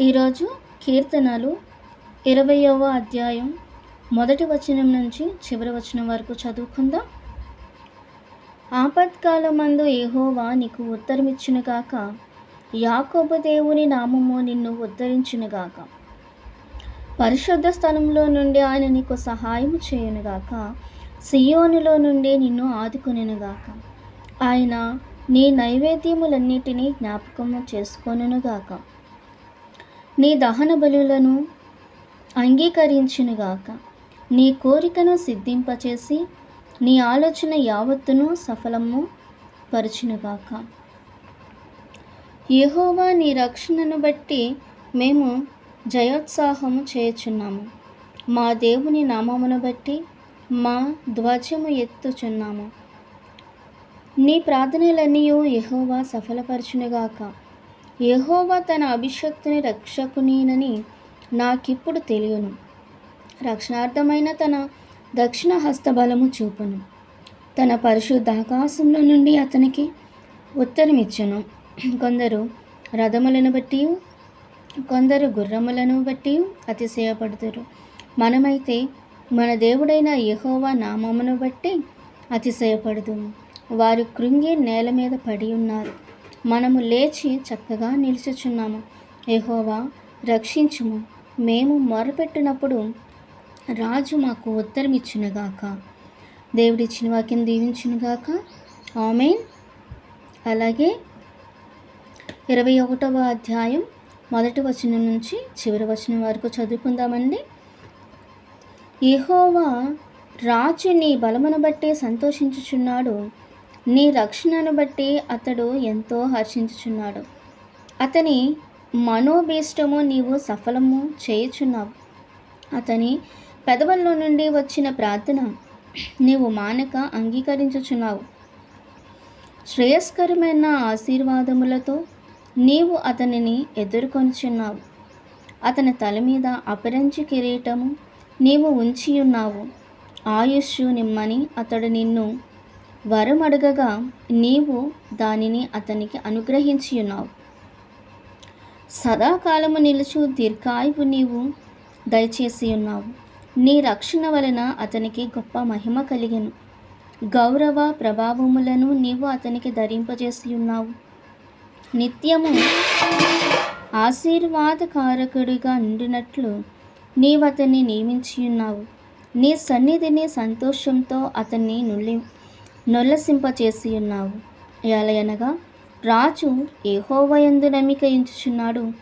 ఈరోజు కీర్తనలు ఇరవయవ అధ్యాయం మొదటి వచనం నుంచి చివరి వచనం వరకు చదువుకుందాం. ఆపత్కాలమందు ఏహోవా నీకు ఉత్తరమిచ్చునుగాక యాకోబు దేవుని నామము నిన్ను ఉద్ధరించునుగాక పరిశుద్ధ స్థలంలో నుండి ఆయన నీకు సహాయం చేయునుగాక సియోనులో నుండి నిన్ను ఆదుకునేనుగాక ఆయన నీ నైవేద్యములన్నిటినీ జ్ఞాపకము చేసుకొనుగాక నీ దహన బలులను అంగీకరించునుగాక. నీ కోరికను సిద్ధింపచేసి నీ ఆలోచన యావత్తును సఫలము పరచునుగాక. యహోవా నీ రక్షణను బట్టి మేము జయోత్సాహము చేయుచున్నాము. మా దేవుని నామమును బట్టి మా ధ్వజము ఎత్తుచున్నాము. నీ ప్రార్థనలన్నీ యహోవా సఫలపరచునుగాక. యహోవా తన అభిషక్తుని రక్షకునినని నాకిప్పుడు తెలియను. రక్షణార్థమైన తన దక్షిణ హస్తబలము చూపును. తన పరిశుద్ధ ఆకాశంలో నుండి అతనికి ఉత్తరమిచ్చును. కొందరు రథములను బట్టి కొందరు గుర్రములను బట్టి అతిశయపడుతురు మనమైతే మన దేవుడైన యహోవా నామమును బట్టి అతిశయపడదు వారు కృంగి నేల మీద పడి ఉన్నారు. మనము లేచి చక్కగా నిలుచుచున్నాము. ఎహోవా రక్షించుము. మేము మొరపెట్టినప్పుడు రాజు మాకు ఉత్తరం ఇచ్చునుగాక దేవుడిచ్చిన వాక్యం దీవించునుగాక. ఆమెన్. అలాగే ఇరవై ఒకటవ అధ్యాయం మొదటి వచనం నుంచి చివరి వచనం వరకు చదువుకుందామండి. ఎహోవా రాజు నీ బలమును బట్టి సంతోషించుచున్నాడు. నీ రక్షణను బట్టి అతడు ఎంతో హర్షించుచున్నాడు. అతని మనోభీష్టము నీవు సఫలము చేయుచున్నావు. అతని పెదవుల్లో నుండి వచ్చిన ప్రార్థన నీవు మానక అంగీకరించుచున్నావు. శ్రేయస్కరమైన ఆశీర్వాదములతో నీవు అతనిని ఎదుర్కొనిచున్నావు. అతని తల మీద అపరంచి కిరీటము నీవు ఉంచి ఉన్నావు ఆయుష్ నిమ్మని అతడు నిన్ను వరం అడగగా నీవు దానిని అతనికి అనుగ్రహించి ఉన్నావు సదాకాలము నిలుచు దీర్ఘాయువు నీవు దయచేసి ఉన్నావు నీ రక్షణ వలన అతనికి గొప్ప మహిమ కలిగెను. గౌరవ ప్రభావములను నీవు అతనికి ధరింపజేసి ఉన్నావు నిత్యము ఆశీర్వాదకారకుడిగా ఉండినట్లు నీవు అతన్ని నియమించి ఉన్నావు నీ సన్నిధిని సంతోషంతో అతన్ని నుల్లి నొల్లసింపచేసి ఉన్నావు ఎలయనగా రాజు ఏహోవయందు నమ్మిక ఎంచుచున్నాడు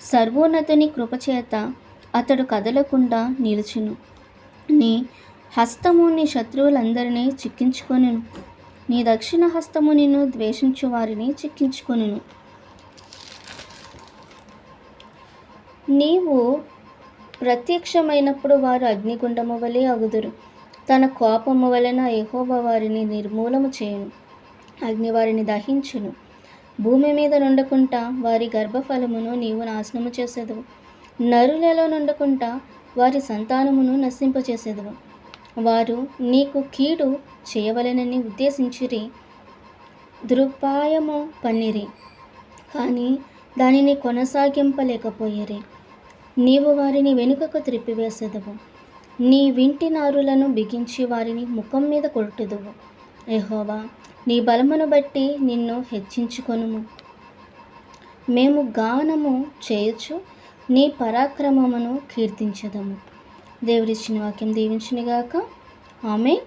సర్వోన్నతుని కృపచేత అతడు కదలకుండా నిలుచును. నీ హస్తము నీ శత్రువులందరినీ చిక్కించుకొనును. నీ దక్షిణ హస్తము నిన్ను ద్వేషించు వారిని చిక్కించుకొనును. నీవు ప్రత్యక్షమైనప్పుడు వారు అగ్నిగుండము వలె అగుదురు. తన కోపము వలన యెహోవా వారిని నిర్మూలము చేయును అగ్ని వారిని దహించును. భూమి మీద నుండకుండా వారి గర్భఫలమును నీవు నాశనము చేసేదు నరులలో నుండకుండా వారి సంతానమును నశింపచేసేదవు. వారు నీకు కీడు చేయవలెనని ఉద్దేశించిరి దృపాయము పన్నిరి కానీ దానిని కొనసాగింపలేకపోయిరి. నీవు వారిని వెనుకకు త్రిప్పివేసేదవు. నీ వింటి నారులను బిగించి వారిని ముఖం మీద కొట్టుదువు. ఎహోవా నీ బలమును బట్టి నిన్ను హెచ్చించుకొనుము. మేము గానము చేయొచ్చు నీ పరాక్రమమును కీర్తించదము. దేవుడిచ్చిన వాక్యం దీవించినగాక. ఆమె